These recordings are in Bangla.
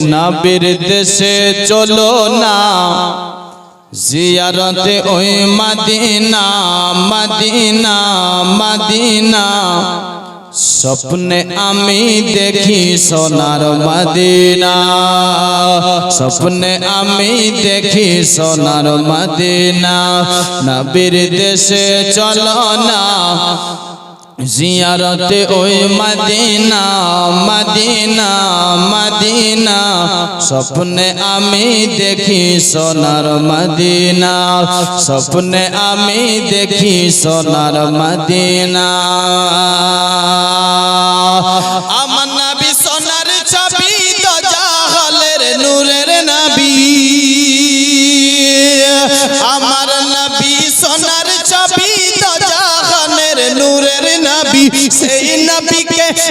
নাবির দেশে চলো না। জিয়ারতে ওই মাদিনা মাদিনা মাদিনা। স্বপ্নে আমি দেখি সোনার মদিনা। স্বপ্নে আমি দেখি সোনার মদিনা। নবীর দেশে চলো না। জিয়ারতে ওই মদিনা মদিনা মদিনা। স্বপ্নে আমি দেখি সোনার মদিনা, স্বপ্নে আমি দেখি সোনার মদিনা। আমার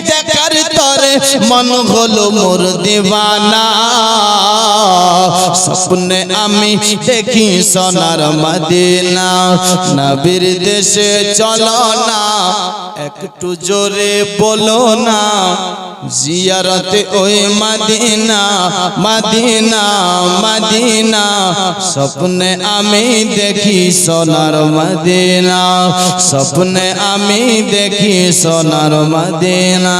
step মন হলো মোর দিওয়ানা স্বপ্নে আমি দেখি সোনার মদিনা। নবীর দেশে চলো না, একটু জোরে বলো না। জিয়ারতে ওই মদিনা মদিনা মদিনা। স্বপ্নে আমি দেখি সোনার মদিনা। স্বপ্নে আমি দেখি সোনার মদিনা।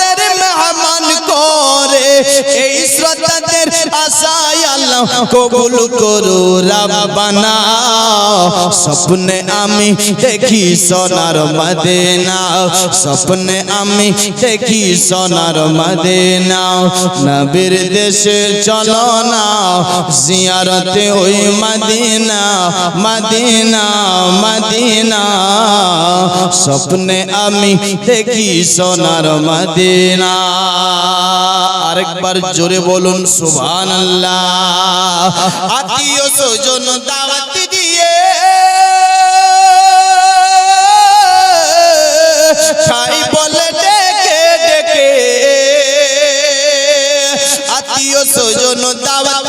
এই শ্রোতাদের আশায় আল্লাহ কবুল করো রাব্বানা স্বপ্নে আমি দেখি সোনার মদিনা। স্বপ্নে আমি দেখি সোনার মদিনা। নবীর দেশে চলো না, জিয়ারতে ওই মদিনা মদিনা মদিনা। স্বপ্নে আমি দেখি সোনার মদিনা। আরেকবার জোরে বলুন সুবহানাল্লাহ। আত্মীয় স্বজন দাওয়াত দিয়ে ডেকে। আত্মীয় স্বজন দাওয়াত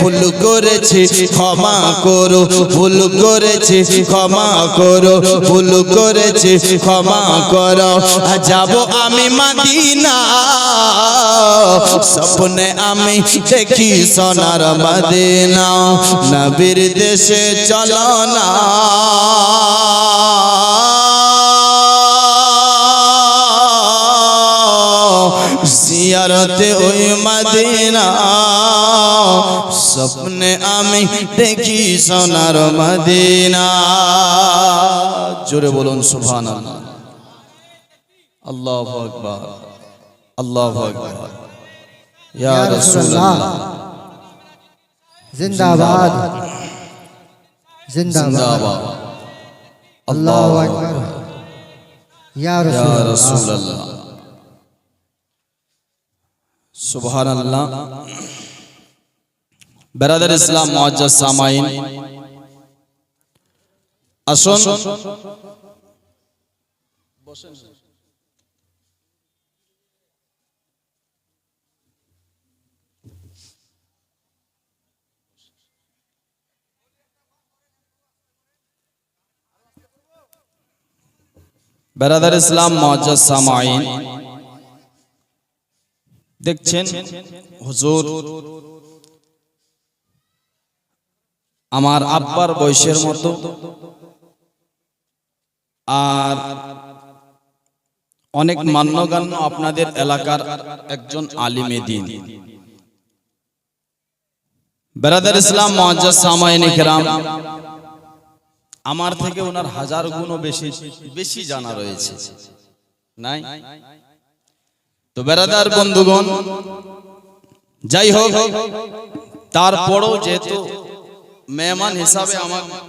ভুল করেছে, ক্ষমা করো। ভুল করেছে, ক্ষমা করো। ভুল করেছে, ক্ষমা করো। যাব আমি মাদিনা। স্বপ্নে আমি দেখি সোনার মদিনা। নবীর দেশে চলো না। জিয়ারতে ওই মদিনা। স্বপ্নে আমি দেখি সোনার মদিনা। জোরে বলুন সুভান আল্লাহ আকবর আল্লাহ আকবর। জিন্দাবাদ। জিন্দাবাদ। আল্লাহ আকবর। ইয়া রাসূলুল্লাহ। সুবহানাল্লাহ। বেরাদার ইসলাম মুআজ্জাজ সামাইন আসুন বেরাদার ইসলাম মুআজ্জাজ সামাইন দেখছেন হুজুর আমার আব্বার বয়সের মতো। আর অনেক মান্যগণ্য আপনাদের এলাকার একজন আলিমে দিন। বেরাদার ইসলাম ইকরাম, আমার থেকে ওনার হাজার গুণও বেশি বেশি জানা রয়েছে। নাই? তো বেরাদার বন্ধুগণ, যাই হোক, তারপরও যেহেতু মেহমান হিসাবে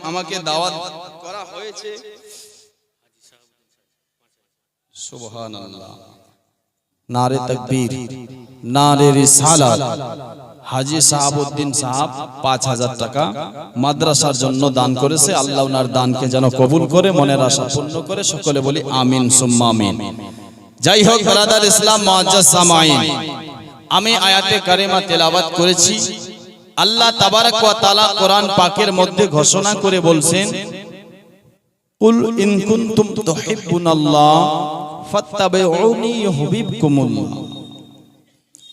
আমাকে দাওয়াত করা হয়েছে। নারে তকবীর নারে রিসালাত। হাজি সাহাবউদ্দিন সাহাব পাঁচ হাজার টাকা মাদ্রাসার জন্য দান করেছে। আল্লাহ ওনার দানকে যেন কবুল করে মনের আশা পূর্ণ করে সকলে বলি আমিন সুম্মা আমিন। যাই হোক ব্রাদার ইসলাম মুআজ্জাজ সামাইন আমি আয়াতে কারিমা তেলাওয়াত করেছি। আল্লাহ তাবারক ওয়া কোরআন পাকের মধ্যে ঘোষণা করে বলছেন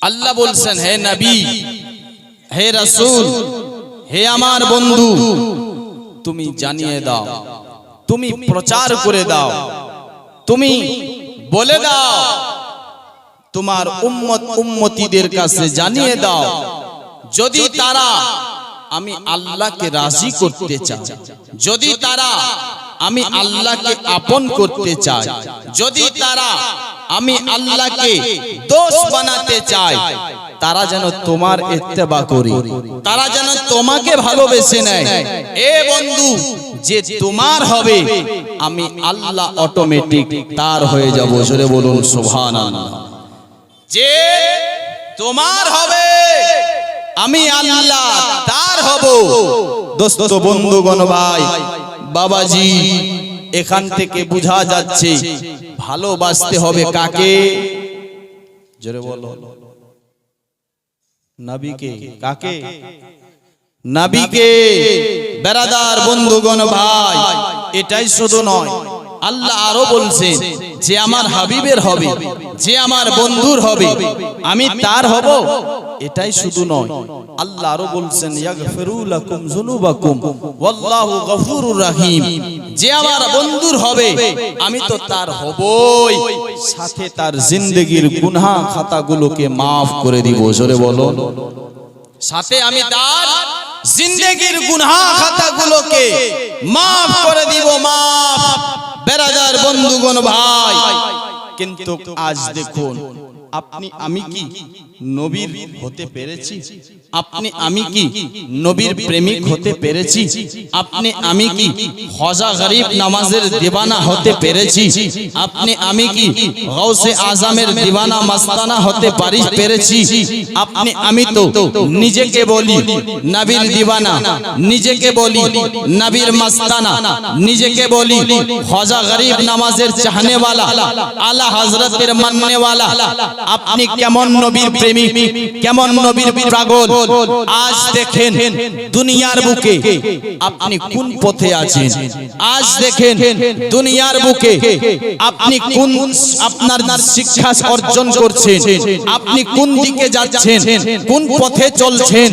আল্লাহ বলছেন, হে নবী, হে রাসূল, হে আমার বন্ধু, তুমি জানিয়ে দাও, তুমি প্রচার করে দাও, তুমি বলে দাও, তোমার উম্মত উম্মতিদের কাছে জানিয়ে দাও যদি তারা আমি আল্লাহকে রাজি করতে চাই যদি তারা আমি আল্লাহকে আপন করতে চাই যদি তারা আমি আল্লাহকে দোষ বানাতে চাই তারা যেন তোমার ইত্তেবা করে। তারা যেন তোমাকে ভালোবেসে নেয়। এ বন্ধু যে তোমার হবে আমি আল্লাহ অটোমেটিক তার হয়ে যাব। জোরে বলুন সুবহানাল্লাহ। যে তোমার হবে আমি আল্লাহ তার হব। দোস্ত বন্ধুগণ ভাই বাবাজি এখান থেকে বোঝা যাচ্ছে ভালোবাসতে হবে কাকে? জোরে বলো। নবীকে কাকে? নাবিকে বেরাদার বন্ধুগণ ভাই এটাই শুধু নয় আল্লাহ আরও বলছেন যে আমার হাবিবের হবে, যে আমার বন্ধুর হবে, আমি তার হব। এটাই শুধু নয়, আল্লাহ আরও বলছেন, ইয়াগফিরু লাকুম যুনুবাকুম, ওয়াল্লাহু গফুরুর রহিম। যে আমার বন্ধুর হবে, আমি তো তার হবই। সাথে তার জিন্দেগীর গুনাহ খাতাগুলোকে maaf করে দিব, জোরে বলো। সাথে আমি তার জিন্দেগির গুনাহ খাতাগুলোকে maaf করে দিব maaf বেরাদার বন্ধুগণ ভাই। কিন্তু আজ দেখুন আপনি আমি কি নবীর হতে পেরেছি? আপনি আমি কি নবীর প্রেমিক হতে পেরেছি? আপনি আমি কি হজা গরিব নামাজের দিবানা হতে পেরেছি? আপনি আমি কি গৌসে আজামের দিবানা মাস্তানা হতে পারি পেরেছি? আপনি আমি তো নিজেকে বলি নবীর দিবানা, নিজেকে বলি নবীর মাস্তানা, নিজেকে বলি হজা গরিব নামাজের চাহনেওয়ালা, আলা হজরতের মাননেওয়ালা। আপনি কেমন নবীর প্রেমিক? কেমন নবীর প্রাগল পাগল আজ দেখেন দুনিয়ার বুকে আপনি কোন পথে আছেন? আজ দেখেন দুনিয়ার বুকে আপনি কোন আপনার শিক্ষা অর্জন করছেন? আপনি কোন দিকে যাচ্ছেন? কোন পথে চলছেন?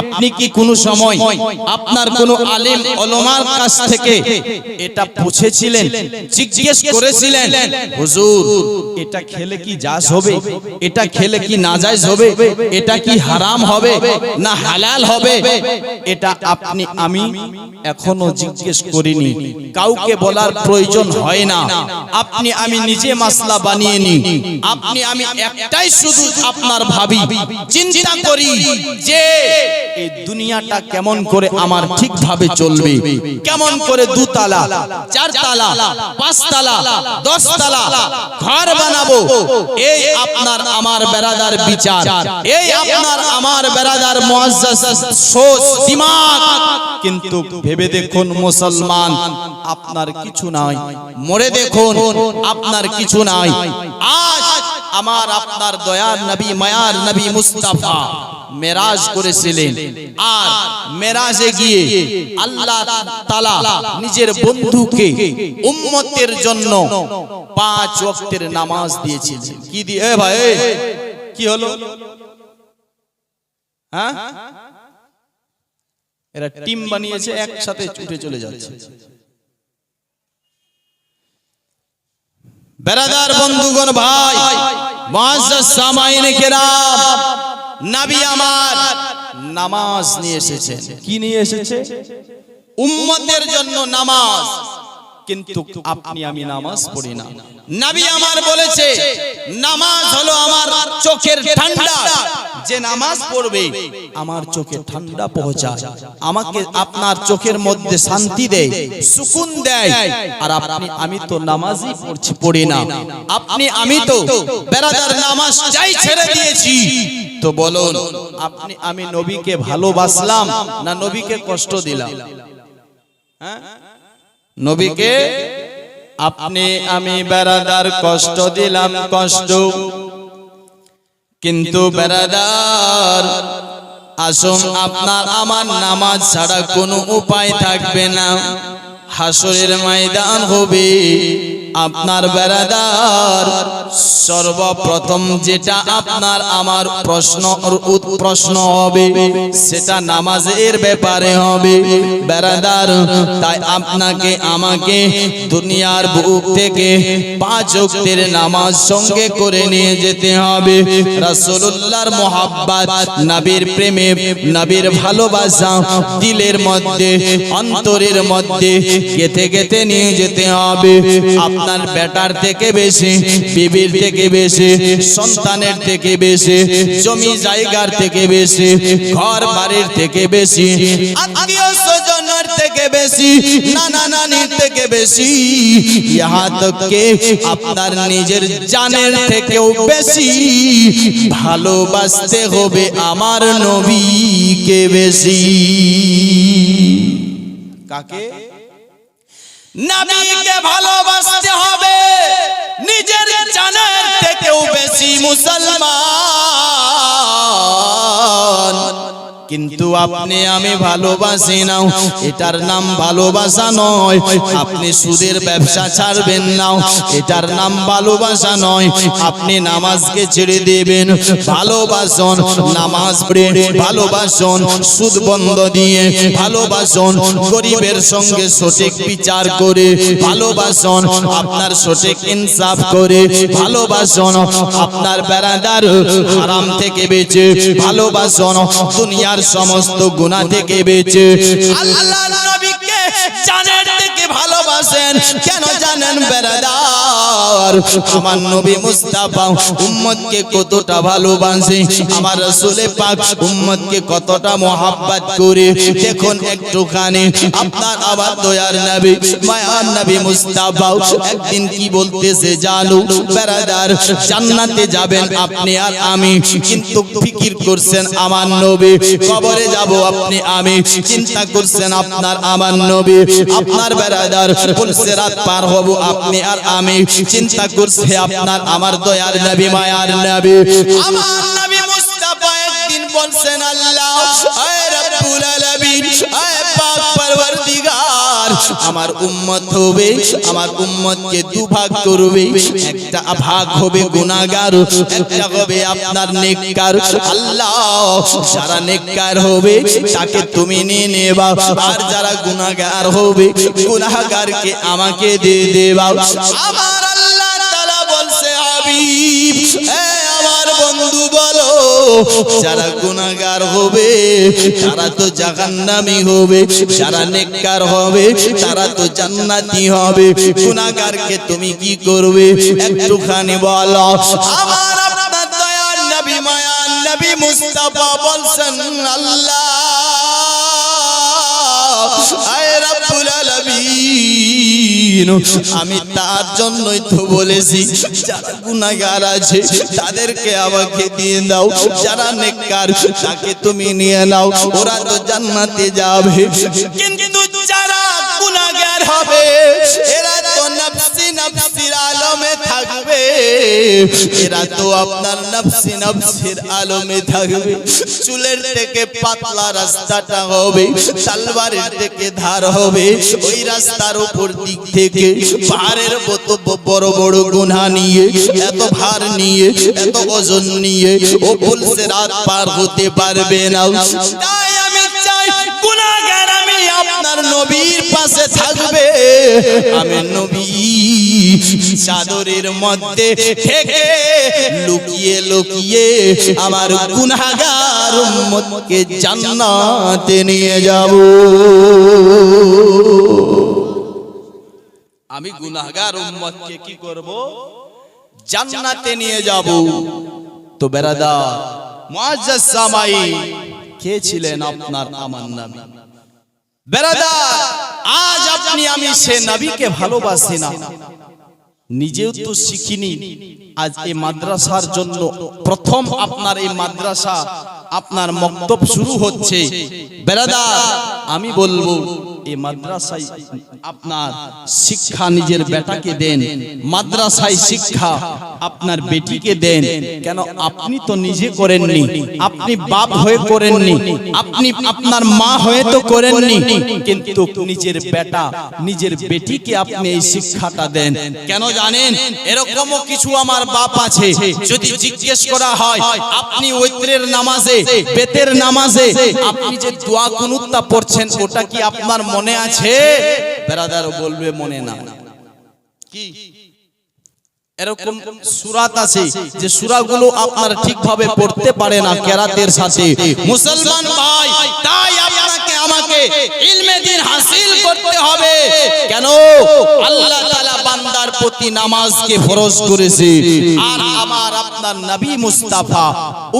আপনি কি কোনো সময় আপনার কোন আলেম ওলামার কাছ থেকে এটা পুছেছিলেন জিজ্ঞেস করেছিলেন হুজুর এটা খেলে কি জাস হবে? এটা খেলে কি নাজায়েজ হবে? এটা কি হারাম হবে? না হালাল হবে এটা আপনি আমি এখনও জিজ্ঞেস করিনি। কাউকে বলার প্রয়োজন হয় না। আপনি আমি নিজে মাসলা বানিয়ে নি আপনি আমি একটাই শুধু আপনার ভাবি। চিন্তা করি যে এই দুনিয়াটা কেমন করে আমার ঠিকভাবে চলবে? কেমন করে দুতলা চারতলা পাঁচতলা দশতলা ঘর বানাবো? এই আপনার আমার বেরাদার বিচার। এই আপনার আমার বেরাদার মুআজ্জাজ সোচ দিমাগ। কিন্তু ভেবে দেখুন মুসলমান, আপনার কিছু নাই। মরে দেখুন, আপনার কিছু নাই। আজ আমার আপনার দয়ার নবী, মায়ার নবী মুস্তাফা মেরাজ করেছিলেন। আর মেরাজে গিয়ে আল্লাহ তালা নিজের বন্ধুকে উম্মতের জন্য পাঁচ ওয়াক্তের নামাজ দিয়েছিলেন। কি দিয়ে? ভাই কি হলো? হ্যাঁ? এরা টিম বানিয়েছে একসাথে ছুটে চলে যাচ্ছে। বেরাদার বন্ধুগণ ভাই মুআজ্জাজ সামাইনে কেরাম নবী আমার নামাজ নিয়ে এসেছেন। কি নিয়ে এসেছে? উম্মতের জন্য নামাজ। কিন্তু আপনি আমি নামাজ পড়ি না। নবী আমার বলেছে নামাজ হলো আমার চোখের ঠান্ডা। যে নামাজ পড়বে, আমার চোখে ঠান্ডা পৌঁছায়। আমাকে আপনার চোখের মধ্যে শান্তি দেয়, সুকুন দেয়। আর আপনি, আমি তো নামাজই পড়ছি, পড়ি না। আপনি, আমি তো বেরাদার নামাজ চাই ছেড়ে দিয়েছি। তো বলুন, আপনি, আমি নবীকে ভালোবাসলাম না নবীকে কষ্ট দিলাম? হ্যাঁ? নবীকে, আপনি, আমি বেড়াদার কষ্ট দিলাম, কষ্ট। কিন্তু বেড়াদার আসুন আপনার আমার নামাজ ছাড়া কোনো উপায় থাকবে না। হাসরের ময়দান হবে। আপনার বেড়াদার সর্বপ্রথম যেটা আপনার, আমার প্রশ্ন প্রশ্ন হবে, সেটা নামাজের ব্যাপারে হবে। বেড়াদার, তাই আপনাকে, আমাকে দুনিয়ার বুক থেকে পাঁচ ওয়াক্তের নামাজ সঙ্গে করে নিয়ে যেতে হবে। রাসূলুল্লাহর মোহাব্বত, নবীর প্রেমে, নবীর ভালোবাসা, দিলের মধ্যে, অন্তরের মধ্যে গেতে গেতে নিয়ে যেতে হবে। আপনার বেটার থেকে বেশি, বিবির থেকে বেশি, সন্তানের থেকে বেশি, জমি জায়গার থেকে বেশি, ঘর বাড়ির থেকে বেশি, আত্মীয় থেকে বেশি, নানা নানির থেকে বেশি ইহা আপনার নিজের জানের থেকেও বেশি, ভালোবাসতে হবে আমার নবীকে বেশি। কাকে? নবীকে ভালোবাসতে হবে। নিজের জানের থেকেও বেশি মুসলমান। কিন্তু আপনি আমি ভালোবাসি না। এটার নাম ভালোবাসা নয়। আপনি সুদের ব্যবসা ছাড়বেন না। এটার নাম ভালোবাসা নয়। আপনি নামাজকে ছেড়ে দেবেন। ভালোবাসন, নামাজ ভালোবাসন, সুদ বন্ধ দিয়ে ভালোবাসন, গরিবের সঙ্গে সঠিক বিচার করে ভালোবাসন, আপনার সঠিক ইনসাফ করে ভালোবাসন, আপনার বেড়াদার হারাম থেকে বেঁচে ভালোবাসন দুনিয়ার সমস্ত গুনাহ থেকে বেঁচে আল্লাহ ভালোবাসেন কেন জানেন বেড়াদার আমার নবী মুস্তাফা উম্মতকে কতটা ভালোবাসে। আমার রাসূলে পাক উম্মতকে কতটা মোহাব্বত করে। দেখুন একটুখানি, আপনার আবার দয়ার নবী, মায়ার নবী মুস্তাফা একদিন কি বলতেছে জানো? বেড়াদার জান্নাতে যাবেন আপনি আর আমি। কিন্তু ফিকির করছেন আমার নবী। কবরে যাব আপনি, আমি। চিন্তা করছেন আপনার আমার নবী। আপনার বেড়াদার বলছে রাত পার হব আপনি আর আমি। চিন্তা করছে আপনার, আমার দয়ার নবী, মায়ার নবী। আমার বলছেন আল্লাহ, আয় আমার উম্মত হবে, আমার উম্মতকে দুভাগ করবে, একটা ভাগ হবে গুনাহগার, একটা হবে আপনার নেককার, আল্লাহ, যারা নেককার হবে, তাকে তুমি নিয়ে নেবা, আর যারা গুনাহগার হবে, গুনাহগারকে আমাকে দিয়ে দেবা। আমার আল্লাহ তাআলা বলছে, হাবিব যারা গুনাহগার হবে, তারা তো জাহান্নামী হবে। যারা নেককার হবে, তারা তো জান্নাতি হবে। গুনাহগারকে তুমি কি করবে? একটুখানি বলো। আমার মুস্তাফা বলছেন, আল্লাহ আমি তার জন্যই তো বলেছি, যারা গুণাগার আছে, তাদেরকে আমাকে দিয়ে দাও। যারা নেককার, তাকে তুমি নিয়ে নাও। ওরা তো জান্নাতে যাবে। কিন্তু যারা গুণাগার হবে এরা তো আপনার নফসি নফসির আলমে থাকবে। চুলের থেকে পাতলা রাস্তাটা হবে তালবারের থেকে ধার হবে। ওই রাস্তার উপর দিক থেকে পাহাড়ের মতো বড় বড় গুনা নিয়ে, এত ভার নিয়ে, এত ওজন নিয়ে ও বলছে রাত পার হতে পারবে না। নবীর পাশে থাকবে। আমি নবী চাদরের মধ্যে থেকে লুকিয়ে লুকিয়ে আমার গুনাহগার উম্মতকে জান্নাতে নিয়ে যাব। আমি গুনাহগার উম্মতকে কি করব? জান্নাতে নিয়ে যাব। তো বেরাদার, মুআজ্জাজ সামাই কে ছিলেন আপনার আমার নবী আজ আপনি আমি সে নবীকে ভালোবাসি না। নিজেও তো শিখিনি। আজ এই মাদ্রাসার জন্য প্রথম আপনার এই মাদ্রাসা আপনার মক্তব শুরু হচ্ছে। বেড়াদা আমি বলব এই মাদ্রাসায় আপনার শিক্ষা নিজের বেটাকে দেন মাদ্রাসায় শিক্ষা আপনার বেটিকে দেন। কেন আপনি তো নিজে করেননি? আপনি বাপ হয়ে করেননি। আপনি আপনার মা হয়ে তো করেননি। কিন্তু নিজের বেটা নিজের বেটিকে আপনি এই শিক্ষাটা দেন। কেন জানেন? এরকমও কিছু আমার বাপ আছে। যদি জিজ্ঞেস করা হয় আপনি ঐত্রের নামাজে বেতের নামাজে আপনি যে দোয়া কুনুত্তা পড়ছেন ওটা কি আপনার মনে আছে? বেরাদার বলবে মনে না। কি? এরকম সুরাত আছে যে সুরাগুলো আপনার ঠিকভাবে পড়তে পারে না কেরাতের সাথে। মুসলমান ভাই তাই আপনাকে আমাকে ইলমে দিন হাসিল করতে হবে। কেন? আল্লাহ তাআলা বান্দার প্রতি নামাজকে ফরজ করেছে। আর আমার আপনার নবী মুস্তাফা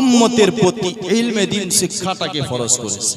উম্মতের প্রতি ইলমে দিন শিক্ষাটাকে ফরজ করেছে।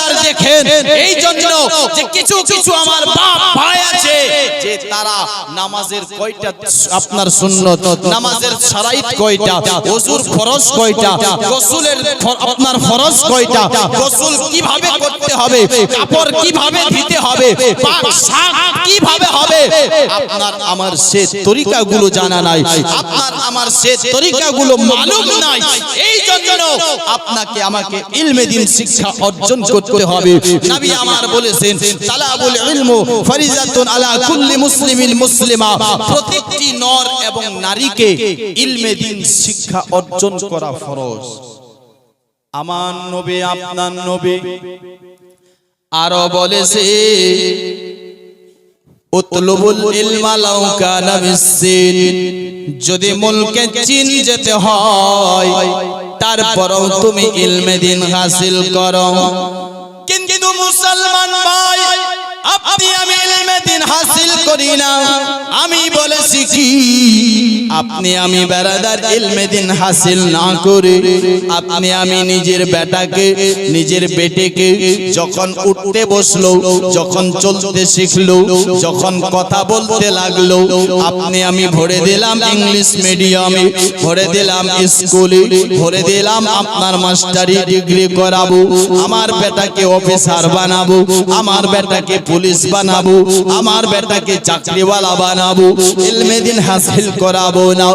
দেখেন এই জন্য যে কিছু কিছু আমার বাপ ভাই আছে যে তারা নামাজের কয়টা আপনার সুন্নত নামাজের সারাইত কয়টা ওজুর ফরজ কয়টা গোসলের আপনার ফরজ কয়টা গোসল কীভাবে করতে হবে কাপড় কীভাবে দিতে হবে পাক শাক কীভাবে হবে আপনার আমার সে তরিকাগুলো জানা নাই আপনার আমার সে তরিকাগুলো মালুম নাই এই জন্য আপনাকে আমাকে ইলমে দিন শিক্ষা অর্জন করতে হবে। নবী আমার বলেছেন তালাবুল ইলমু ফরিজাতুন আলা কুল্লি মুসলিমিন মুসলিমা। প্রত্যেকটি নর এবং নারীকে ইলমে দিন শিক্ষা অর্জন করা ফরজ। আমার নবী আপনার নবী আরও বলেছে উতলুবুল ইলমা লাউ কানা বিসসিন যদি মুলকে চীন যেতে হয় তারপরও তুমি ইলমে দিন হাসিল করো। মুসলমান ভাই আপনি আমি দিন হাসিল করি না। আমি বলেছি কি? আপনি আমি বেড়াদার দিন হাসিল না করে। আপনি আমি নিজের বেটাকে, নিজের বেটেকে যখন উঠতে বসল, যখন চলতে শিখলো, যখন কথা বলতে লাগল, আপনি আমি ভরে দিলাম ইংলিশ মিডিয়ামে, ভরে দিলাম স্কুলে, ভরে দিলাম আপনার মাস্টারি ডিগ্রি করাবো, আমার বেটাকে অফিসার বানাবো, আমার বেটাকে পুলিশ বানাবো, আমার বেটাকে চাকরিওয়ালা বানাবো ইলমে দিন হাসিল করাবো না।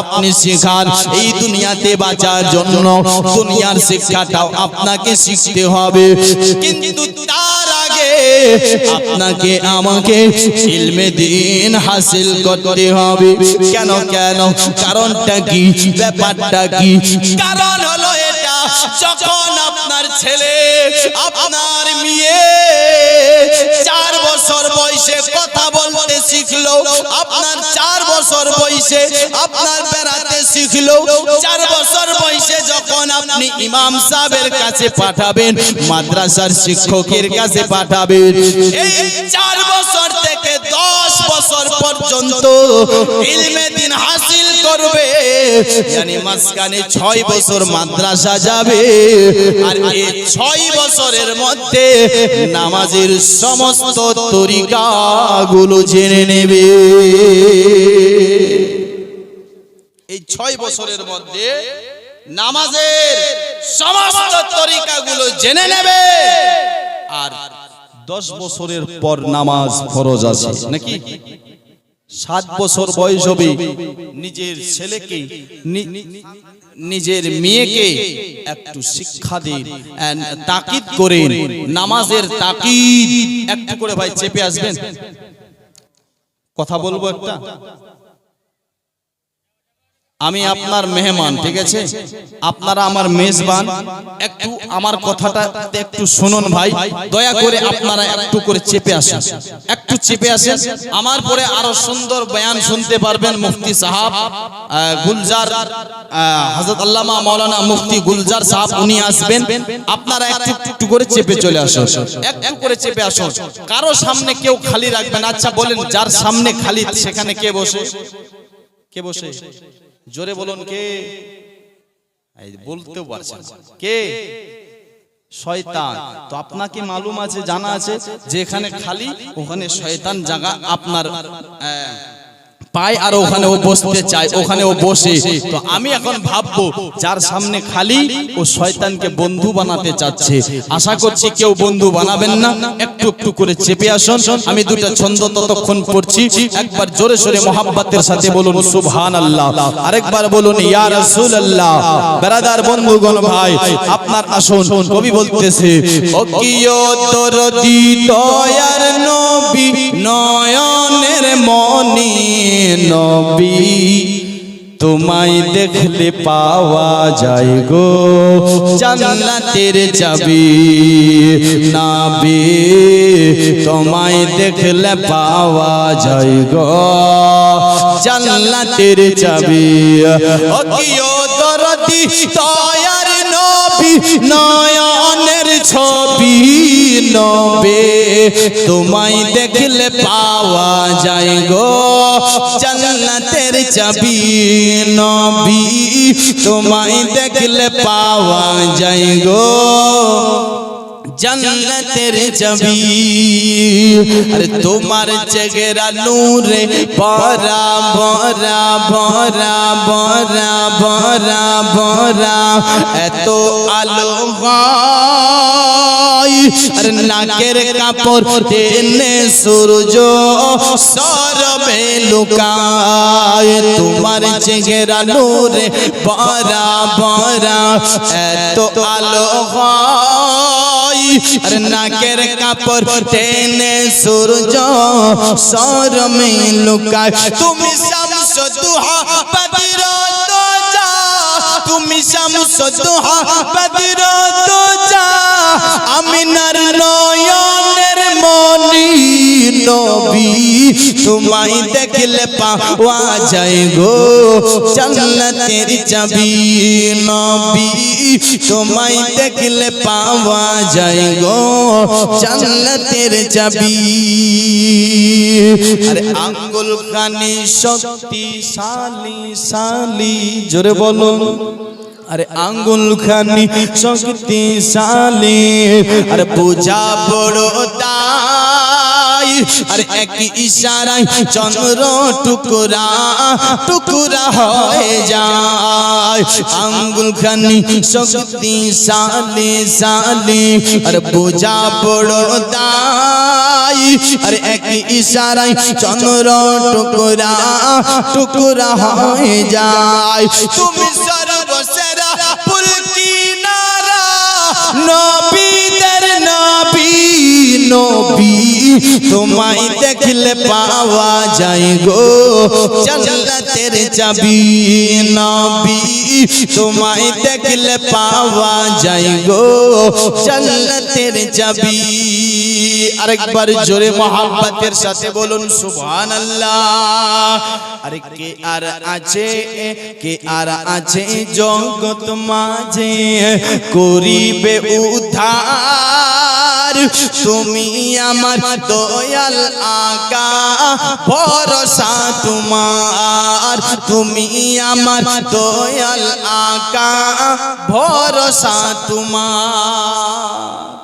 আপনি এই দুনিয়াতে বাঁচার শিক্ষাটাও আপনাকে শিখতে হবে। কিন্তু তার আপনাকে, আমাকে ইলমে দিন হাসিল করতে হবে। কেন কেন? কারণটা কি? ব্যাপারটা কি? কারণ হলো এটা, যখন আপনার ছেলে, আপনার মেয়ে, চার বছর বয়সে কথা বলতে শিখলো, আপনার চার বছর বয়সে আপনার বেড়াতে শিখলো, চার বছর বয়সে যখন আপনি ইমাম সাহেবের কাছে পাঠাবেন, মাদ্রাসার শিক্ষকের কাছে পাঠাবেন, এই চার বছর থেকে দশ বছর পর্যন্ত ইলমে দিন হাসিল করবে। জানি মাঝখানে ছয় বছর মাদ্রাসা যাবে। আর এই ছয় বছরের মধ্যে নামাজের সমস্ত তরিকাগুলো জেনে নেবে। এই ছয় বছরের মধ্যে নামাজের সমস্ত তরিকাগুলো জেনে নেবে। আর দশ বছরের পর নামাজ ফরজ আছে। নাকি? সাত বছর বয়স হবে। নিজের ছেলেকে নিজের মেয়েকে একটু শিক্ষা দিন তাকিদ করে নামাজের তাকিদ একটু করে ভাই চেপে আসবেন। কথা বলব একটা? আমি আপনার মেহমান, ঠিক আছে? আপনারা আমার মেজবান। একটু আমার কথাটা একটু শুনুন ভাই। দয়া করে আপনারা একটু করে চেপে আসেন। একটু চেপে আসেন। আমার পরে আরও সুন্দর বয়ান শুনতে পারবেন মুফতি সাহাব। গুলজার হজরত আল্লামা মাওলানা মুফতি গুলজার সাহাব, উনি আসবেন। আপনারা একটু একটু করে চেপে চলে আসুন। একটু করে চেপে আসুন। কারও সামনে কেউ খালি রাখবেন আচ্ছা বলেন, যার সামনে খালি, সেখানে কে বসে? কে বসে? জোরে বলুন কে? বলতে বলতেও পারছেন। কে? শয়তান। তো আপনাকে মালুম আছে জানা আছে যে এখানে খালি ওখানে শয়তান জায়গা আপনার পায় আর ওখানে ও বসতে চায়, ওখানে ও বসে। তো আমি এখন ভাববো, যার সামনে খালি ও শয়তানকে বন্ধু বানাতে চাচ্ছে। আশা করছি কেউ বন্ধু বানাবেন না। একটু একটু করে চেপে আসুন। আমি দুটা ছন্দ ততক্ষণ পড়ছি। একবার জোরে সোরে মোহাব্বতের সাথে বলুন সুবহান আল্লাহ আরেকবার বলুন, ইয়া রাসূলুল্লাহ। বেরাদার বন্ধুগণ ভাই, আপনার আসুন, কবি বলতেছে ও কিও তোর দয়ার নবী নয়নের মনি নবী, তোমায় দেখলে পাওয়া যায় গো। জান্নাতের চাবি নাবি, তোমায় দেখলে পাওয়া যায় গো। জান্নাতের চাবি ও কিও দরদি তয়ার নবী, নয়নের ছবি নবে। তোমায় দেখলে পাওয়া যায় গো, জান্নাতের চাবি নবী। তোমায় দেখলে পাওয়া যায় গো। জান্নাতের চাবি আরে তোমার চেহারা নূরে ভরা ভরা ভরা ভরা ভরা ভরা। এত আলো আরে নাকের কাপড় টেনে সূর্য সরবে লুকায়। তোমার চেহারা নূরে ভরা ভরা। এত আলো হয় আর নাকের কাপড় টেনে সূর্য সরমে লুকায় তুমি শামস দুহা বদর তোজা তুমি শামস দুহা বদর তোজা আমিনার নয়নের মনি নবী। তোমায় দেখলে পাওয়া যায় গো, জান্নাতের চাবি নবী। তোমায় দেখলে পাওয়া যায় গো, জান্নাতের চাবি। আরে আঙ্গুল কানি শক্তিশালী, শালী, জোরে বলুন। আরে আঙ্গুল খানি শক্তিশালী, আরে পূজা বড় তাই, আরে এক ইশারায় চন্দ্র টুকরা টুকরা হয়ে যায়। আঙ্গুল খানি শক্তিশালী, শালী, আরে পূজা বড় তাই, আরে এক ইশারায় চন্দ্র টুকরা টুকরা হয়ে যায়। তুমি সর্বসেরা পুলকি নারা নবীদের নবী নবী, তোমায় দেখলে পাওয়া যায় গো, জান্নাতের চাবি, নবী, তোমায় দেখলে পাওয়া যায় গো, জান্নাতের চাবি। আরেকবার জোরে মহাব্বতের সাথে বলুন সুবহানাল্লাহ। আরে কে আর আছে? কে আর আছে জগৎ মাঝে? করিবে উদ্ধার। তুমি আমার দয়াল আকা ভরসা তোমার। তুমি আমার দয়াল আকা ভরসা তোমার।